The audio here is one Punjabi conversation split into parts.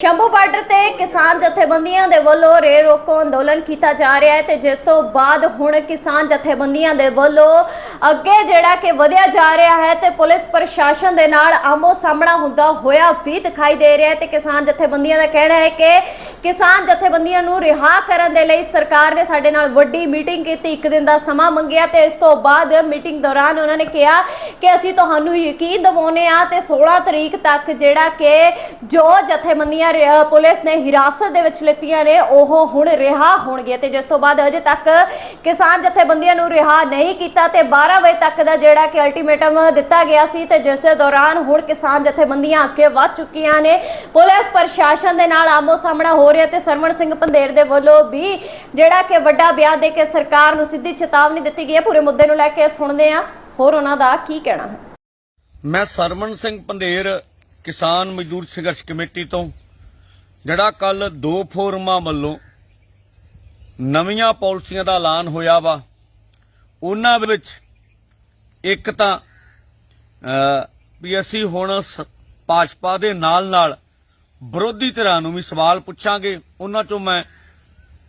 ਸ਼ੰਭੂ ਬਾਰਡਰ ਤੇ ਕਿਸਾਨ ਜਥੇਬੰਦੀਆਂ ਦੇ ਵੱਲੋਂ ਰੇ ਰੋਕੋ ਅੰਦੋਲਨ ਕੀਤਾ ਜਾ ਰਿਹਾ ਹੈ ਤੇ ਜਿਸ ਤੋਂ ਬਾਅਦ ਹੁਣ ਕਿਸਾਨ ਜਥੇਬੰਦੀਆਂ ਦੇ ਵੱਲੋਂ ਅੱਗੇ ਜਿਹੜਾ ਕਿ ਵਧਿਆ ਜਾ ਰਿਹਾ ਹੈ ਤੇ ਪੁਲਿਸ ਪ੍ਰਸ਼ਾਸਨ ਦੇ ਨਾਲ ਆਮੋ ਸਾਹਮਣਾ ਹੁੰਦਾ ਹੋਇਆ ਵੀ ਦਿਖਾਈ ਦੇ ਰਿਹਾ ਹੈ ਤੇ ਕਿਸਾਨ ਜਥੇਬੰਦੀਆਂ ਦਾ ਕਹਿਣਾ ਹੈ ਕਿ ਕਿਸਾਨ ਜਥੇਬੰਦੀਆਂ ਨੂੰ ਰਿਹਾ ਕਰਨ ਦੇ ਲਈ ਸਰਕਾਰ ਨੇ ਸਾਡੇ ਨਾਲ ਵੱਡੀ ਮੀਟਿੰਗ ਕੀਤੀ, ਇੱਕ ਦਿਨ ਦਾ ਸਮਾਂ ਮੰਗਿਆ ਤੇ ਇਸ ਤੋਂ ਬਾਅਦ ਮੀਟਿੰਗ ਦੌਰਾਨ ਉਹਨਾਂ ਨੇ ਕਿਹਾ ਕਿ ਅਸੀਂ ਤੁਹਾਨੂੰ ਯਕੀਨ ਦਿਵਾਉਂਦੇ ਆ ਤੇ 16 ਤਰੀਕ ਤੱਕ ਜਿਹੜਾ ਕਿ ਜੋ ਜਥੇਬੰਦੀਆਂ ਰਿ- ਪੁਲਿਸ ਨੇ ਹਿਰਾਸਤ ਦੇ ਵਿੱਚ ਲਿੱਤੀਆਂ ਨੇ, ਉਹ ਹੁਣ ਰਿਹਾ ਹੋਣਗੇ ਤੇ ਜਿਸ ਤੋਂ ਬਾਅਦ ਅਜੇ ਤੱਕ ਕਿਸਾਨ ਜਥੇਬੰਦੀਆਂ ਨੂੰ ਰਿਹਾ ਨਹੀਂ ਕੀਤਾ ਤੇ 12 ਵਜੇ ਤੱਕ ਦਾ ਜਿਹੜਾ ਕਿ ਅਲਟੀਮੇਟਮ ਦਿੱਤਾ ਗਿਆ ਸੀ ਤੇ ਜਿਸ ਦੇ ਦੌਰਾਨ ਹੁਣ ਕਿਸਾਨ ਜਥੇਬੰਦੀਆਂ ਅੱਗੇ ਵੱਧ ਚੁੱਕੀਆਂ ਨੇ। ਪੁਲਿਸ ਪ੍ਰਸ਼ਾਸਨ ਦੇ ਨਾਲ ਆਮੋ ਸਾਹਮਣਾ ਹੋ ਰਿਹਾ ਤੇ ਸਰਵਣ ਸਿੰਘ ਪੰਧੇਰ ਦੇ ਵੱਲੋਂ ਵੀ ਜਿਹੜਾ ਕਿ ਵੱਡਾ ਬਿਆਨ ਦੇ ਕੇ ਸਰਕਾਰ ਨੂੰ ਸਿੱਧੀ ਚੇਤਾਵਨੀ ਦਿੱਤੀ ਗਈ ਹੈ। ਪੂਰੇ ਮੁੱਦੇ ਨੂੰ ਲੈ ਕੇ ਸੁਣਦੇ ਹਾਂ। ਹੋਰ ਉਹਨਾਂ ਦਾ ਕੀ ਕਹਿਣਾ ਹੈ? ਮੈਂ ਸਰਵਣ ਸਿੰਘ ਪੰਧੇਰ, ਕਿਸਾਨ ਮਜ਼ਦੂਰ ਸੰਘਰਸ਼ ਕਮੇਟੀ ਤੋਂ, ਜਿਹੜਾ ਕੱਲ ਦੋ ਫੋਰਮਾਂ ਵੱਲੋਂ ਨਵੀਆਂ ਪਾਲਿਸੀਆਂ ਦਾ ਐਲਾਨ ਹੋਇਆ ਵਾ, ਉਹਨਾਂ ਵਿੱਚ ਇੱਕ ਤਾਂ ਵੀ ਅਸੀਂ ਹੁਣ ਭਾਜਪਾ ਦੇ ਨਾਲ ਨਾਲ ਵਿਰੋਧੀ ਧਿਰਾਂ ਨੂੰ ਵੀ ਸਵਾਲ ਪੁੱਛਾਂਗੇ ਉਹਨਾਂ ਚੋਂ ਮੈਂ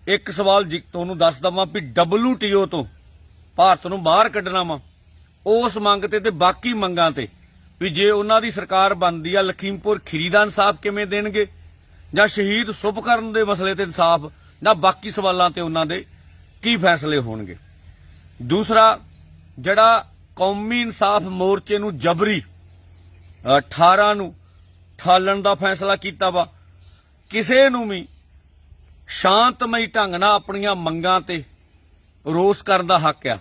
ਇੱਕ ਸਵਾਲ ਜੀ ਤੁਹਾਨੂੰ ਦੱਸ ਦਵਾਂ ਵੀ WTO ਤੋਂ ਭਾਰਤ ਨੂੰ ਬਾਹਰ ਕੱਢਣਾ ਵਾ ਉਸ ਮੰਗ ਤੇ ਤੇ ਬਾਕੀ ਮੰਗਾਂ ਤੇ ਵੀ ਜੇ ਉਹਨਾਂ ਦੀ ਸਰਕਾਰ ਬਣਦੀ ਆ ਲਖੀਮਪੁਰ ਖੀਰੀ ਦਾ ਇਨਸਾਫ ਕਿਵੇਂ ਦੇਣਗੇ? ਜਾਂ ਸ਼ਹੀਦ ਸੁਭਕਰਨ ਦੇ ਮਸਲੇ ਤੇ ਇਨਸਾਫ ਜਾਂ ਬਾਕੀ ਸਵਾਲਾਂ ਤੇ ਉਹਨਾਂ ਦੇ ਕੀ ਫੈਸਲੇ ਹੋਣਗੇ? ਦੂਸਰਾ ਜਿਹੜਾ ਕੌਮੀ ਇਨਸਾਫ ਮੋਰਚੇ ਨੂੰ ਜਬਰੀ ਅ, 18 ਨੂੰ ਠਾਲਣ ਦਾ ਫੈਸਲਾ ਕੀਤਾ ਵਾ। ਕਿਸੇ ਨੂੰ ਵੀ ਸ਼ਾਂਤਮਈ ਢੰਗ ਨਾਲ ਆਪਣੀਆਂ ਮੰਗਾਂ ਤੇ ਰੋਸ ਕਰਨ ਦਾ ਹੱਕ ਆ।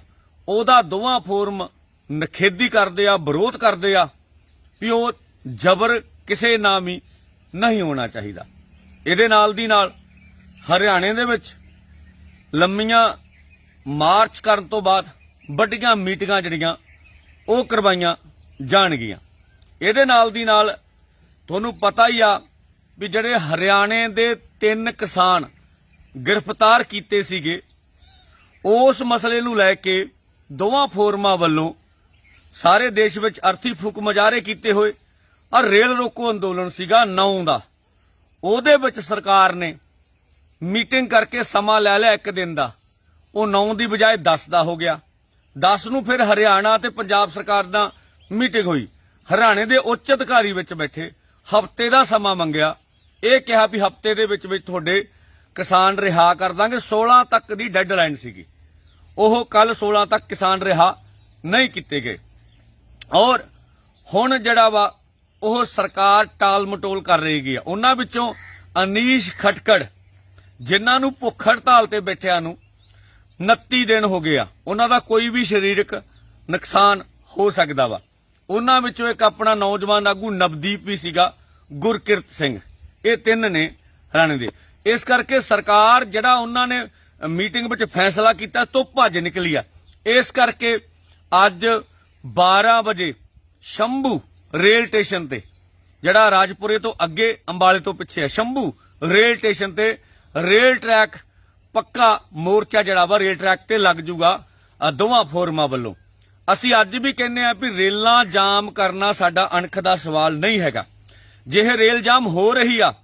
ਉਹਦਾ ਦੋਵਾਂ ਫੋਰਮ ਨਖੇਦੀ ਕਰਦੇ ਆ, ਵਿਰੋਧ ਕਰਦੇ ਆ ਵੀ ਉਹ ਜ਼ਬਰ ਕਿਸੇ ਨਾਮ ਹੀ ਨਹੀਂ ਹੋਣਾ ਚਾਹੀਦਾ। ਇਹਦੇ ਨਾਲ ਦੀ ਨਾਲ ਹਰਿਆਣੇ ਦੇ ਵਿੱਚ ਲੰਮੀਆਂ ਮਾਰਚ ਕਰਨ ਤੋਂ ਬਾਅਦ ਵੱਡੀਆਂ ਮੀਟਿੰਗਾਂ ਜਿਹੜੀਆਂ ਉਹ ਕਰਵਾਈਆਂ ਜਾਣਗੀਆਂ। ਇਹਦੇ ਨਾਲ ਦੀ ਨਾਲ ਤੁਹਾਨੂੰ ਪਤਾ ਹੀ ਆ ਵੀ ਜਿਹੜੇ ਹਰਿਆਣੇ ਦੇ ਤਿੰਨ ਕਿਸਾਨ ਗ੍ਰਿਫਤਾਰ ਕੀਤੇ ਸੀਗੇ, ਉਸ ਮਸਲੇ ਨੂੰ ਲੈ ਕੇ ਦੋਵਾਂ ਫੋਰਮਾਂ ਵੱਲੋਂ ਸਾਰੇ ਦੇਸ਼ ਵਿੱਚ ਅਰਥੀ ਫੂਕ ਮੁਜ਼ਾਹਰੇ ਕੀਤੇ ਹੋਏ। ਔਰ ਰੇਲ ਰੋਕੋ ਅੰਦੋਲਨ ਸੀਗਾ 9 ਦਾ। ਉਹਦੇ ਵਿੱਚ ਸਰਕਾਰ ਨੇ ਮੀਟਿੰਗ ਕਰਕੇ ਸਮਾਂ ਲੈ ਲਿਆ ਇੱਕ ਦਿਨ ਦਾ। ਉਹ 9 ਦੀ ਬਜਾਏ 10 ਦਾ ਹੋ ਗਿਆ। 10 ਨੂੰ ਫਿਰ ਹਰਿਆਣਾ ਤੇ ਪੰਜਾਬ ਸਰਕਾਰ ਦਾ ਮੀਟਿੰਗ ਹੋਈ। ਹਰਿਆਣੇ ਦੇ ਉੱਚ ਅਧਿਕਾਰੀ ਵਿੱਚ ਬੈਠੇ। ਹਫ਼ਤੇ ਦਾ ਸਮਾਂ ਮੰਗਿਆ। ਇਹ ਕਿਹਾ ਵੀ ਹਫ਼ਤੇ ਦੇ ਵਿੱਚ ਵਿੱਚ ਤੁਹਾਡੇ ਕਿਸਾਨ ਰਿਹਾ ਕਰ ਦਾਂਗੇ। 16 ਤੱਕ ਦੀ ਡੈਡਲਾਈਨ ਸੀਗੀ। ਉਹ ਕੱਲ 16 ਤੱਕ ਕਿਸਾਨ ਰਿਹਾ ਨਹੀਂ ਕੀਤੇ ਗਏ। ਔਰ ਹੁਣ ਜਿਹੜਾ ਵਾ, ਉਹ ਸਰਕਾਰ ਟਾਲ ਮਟੋਲ ਕਰ ਰਹੀ ਗਈ ਆ। ਉਹਨਾਂ ਵਿੱਚੋਂ ਅਨੀਸ਼ ਖਟਕੜ, ਜਿਨ੍ਹਾਂ ਨੂੰ ਭੁੱਖ ਹੜਤਾਲ ਤੇ ਬੈਠਿਆਂ ਨੂੰ 29 ਦਿਨ ਹੋ ਗਏ ਆ, ਉਹਨਾਂ ਦਾ ਕੋਈ ਵੀ ਸਰੀਰਕ ਨੁਕਸਾਨ ਹੋ ਸਕਦਾ ਵਾ। ਉਹਨਾਂ ਵਿੱਚੋਂ ਇੱਕ ਆਪਣਾ ਨੌਜਵਾਨ ਆਗੂ ਨਵਦੀਪ ਵੀ ਸੀਗਾ, ਗੁਰਕਿਰਤ ਸਿੰਘ। ਇਹ ਤਿੰਨ ਨੇ ਹਰਿਆਣੇ ਦੇ। ਇਸ ਕਰਕੇ ਸਰਕਾਰ ਜਿਹੜਾ ਉਹਨਾਂ ਨੇ ਮੀਟਿੰਗ ਵਿੱਚ ਫੈਸਲਾ ਕੀਤਾ, ਤੋਂ ਭੱਜ ਨਿਕਲੀ ਆ। ਇਸ ਕਰਕੇ ਅੱਜ 12 ਵਜੇ ਸ਼ੰਭੂ ਰੇਲ ਸਟੇਸ਼ਨ ਤੇ, ਜਿਹੜਾ ਰਾਜਪੁਰੇ ਤੋਂ ਅੱਗੇ ਅੰਬਾਲੇ ਤੋਂ ਪਿੱਛੇ ਹੈ ਸ਼ੰਭੂ ਰੇਲ ਸਟੇਸ਼ਨ ਤੇ ਰੇਲ ਟਰੈਕ, ਪੱਕਾ ਮੋਰਚਾ ਜਿਹੜਾ ਵਾ, ਰੇਲ ਟਰੈਕ ਤੇ ਲੱਗ ਜੂਗਾ ਦੋਵਾਂ ਫੋਰਮਾਂ ਵੱਲੋਂ। ਅਸੀਂ ਅੱਜ ਵੀ ਕਹਿੰਦੇ ਆ ਵੀ ਰੇਲਾਂ ਜਾਮ ਕਰਨਾ ਸਾਡਾ ਅਣਖ ਦਾ ਸਵਾਲ ਨਹੀਂ ਹੈਗਾ। ਜੇ ਇਹ ਰੇਲ ਜਾਮ ਹੋ ਰਹੀ ਆ,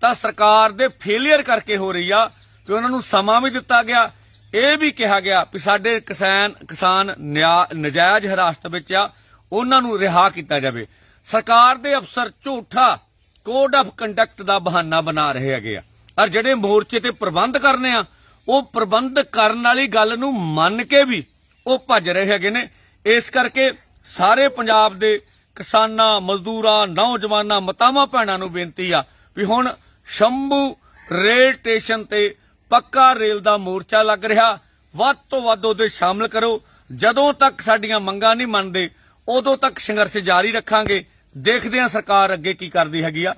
ਤਾਂ ਸਰਕਾਰ ਦੇ ਫੇਲਿਅਰ ਕਰਕੇ ਹੋ ਰਹੀ ਆ ਕਿ ਉਹਨਾਂ ਨੂੰ ਸਮਾਂ ਵੀ ਦਿੱਤਾ ਗਿਆ। ਇਹ ਵੀ ਕਿਹਾ ਗਿਆ ਵੀ ਸਾਡੇ ਕਿਸਾਨ ਕਿਸਾਨ ਨਿਆ- ਨਜਾਇਜ਼ ਹਿਰਾਸਤ ਵਿੱਚ ਆ, ਉਹਨਾਂ ਨੂੰ ਰਿਹਾ ਕੀਤਾ ਜਾਵੇ। ਸਰਕਾਰ ਦੇ ਅਫਸਰ ਝੂਠਾ ਕੋਡ ਆਫ ਕੰਡਕਟ ਦਾ ਬਹਾਨਾ ਬਣਾ ਰਹੇ ਹੈਗੇ ਆ। ਔਰ ਜਿਹੜੇ ਮੋਰਚੇ ਤੇ ਪ੍ਰਬੰਧ ਕਰਨੇ ਆ, ਉਹ ਪ੍ਰਬੰਧ ਕਰਨ ਵਾਲੀ ਗੱਲ ਨੂੰ ਮੰਨ ਕੇ ਵੀ ਉਹ ਭੱਜ ਰਹੇ ਹੈਗੇ ਨੇ। ਇਸ ਕਰਕੇ ਸਾਰੇ ਪੰਜਾਬ ਦੇ ਕਿਸਾਨਾਂ, ਮਜ਼ਦੂਰਾਂ, ਨੌਜਵਾਨਾਂ, ਮਤਾਵਾਂ, ਭੈਣਾਂ ਨੂੰ ਬੇਨਤੀ ਆ ਵੀ ਹੁਣ ਸ਼ੰਭੂ ਰੇਲ ਸਟੇਸ਼ਨ ਤੇ ਪੱਕਾ ਰੇਲ ਦਾ ਮੋਰਚਾ ਲੱਗ ਰਿਹਾ। ਵੱਧ ਤੋਂ ਵੱਧ ਉਹਦੇ ਸ਼ਾਮਲ ਕਰੋ। ਜਦੋਂ ਤੱਕ ਸਾਡੀਆਂ ਮੰਗਾਂ ਨਹੀਂ ਮੰਨਦੇ, ਉਦੋਂ ਤੱਕ ਸੰਘਰਸ਼ ਜਾਰੀ ਰੱਖਾਂਗੇ। ਦੇਖਦੇ ਹਾਂ ਸਰਕਾਰ ਅੱਗੇ ਕੀ ਕਰਦੀ ਹੈਗੀ ਆ।